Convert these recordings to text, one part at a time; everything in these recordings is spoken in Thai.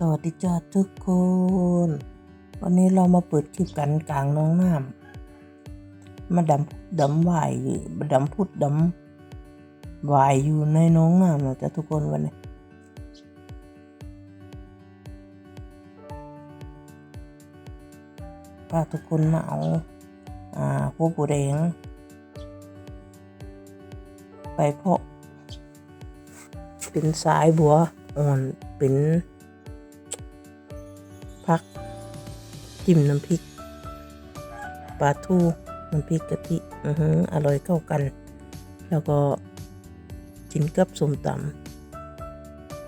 สวัสดีจ้าทุกคน วันนี้เรามาเปิดคลิปกันกลางน้องน้ำมาดำดำวายอยู่ดำพุดดำวายอยู่ในน้องน้ำนะจ้าทุกคนวันนี้พาทุกคนมาเอาอ่าพวกปูแดง ไปเพาะเป็นสายบัวอ่อนเป็น พัก จิ้มน้ำพริกปลาทูน้ำพริกกะทิอือหืออร่อยเข้ากัน แล้วก็กินกับส้มต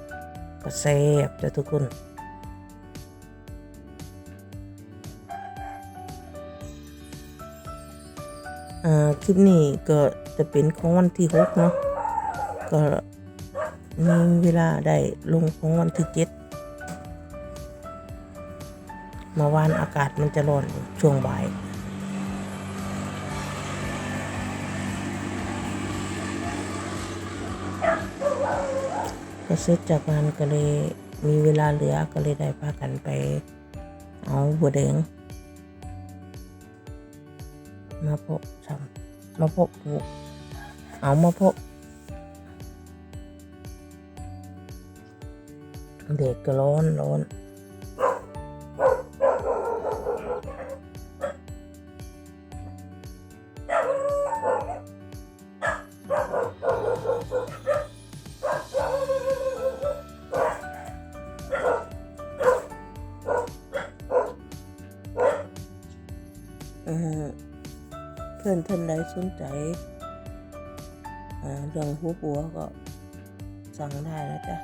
ำก็แซ่บจ้ะทุกคนคลิปนี้ก็จะเป็นของวันที่หกเนาะก็มีเวลาได้ลงของวันที่เจ็ด มื่อวานอากาศมันจะร้อนช่วงบ่ายก็เสร็จจากงานก็เลยมีเวลาเหลือก็เลยได้พากันไปเอาบัวแดงมาพบทำมาพบปลูกเอามาพบเด็กก็ร้อนร้อน เพื่อนท่านใดสนใจเรื่องหัวบัวก็สั่งได้นะจ๊ะ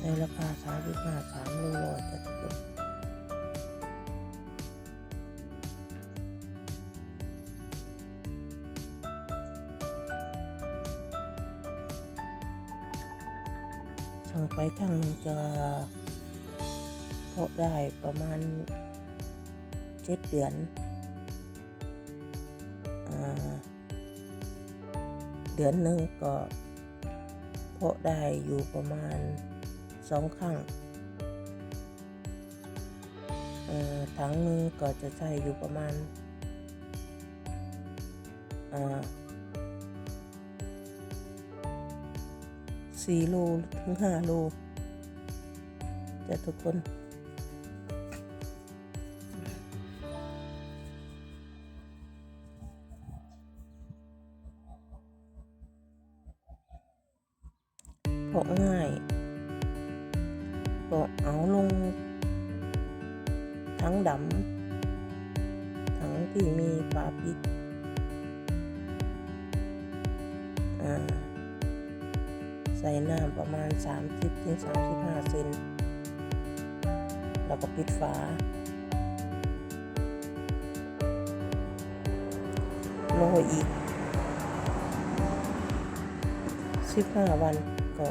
ในราคาสามสิบห้าสามโลร้อยจ้ะทุกคนสั่งไปครั้งจะเพาะได้ประมาณเจ็ดเดือน เดือนหนึ่งก็เพาะได้อยู่ประมาณสองครั้งถังหนึงก็จะใช้อยู่ประมาณสี่โลถึงห้าโลจะทุกคน เพาะง่ายก็เอาลง ทั้งดำทั้งที่มีปลาพิษใส่น้ำประมาณ 30ถึง35 เซนแล้วก็ปิดฝาโรอีก 15 วัน ก็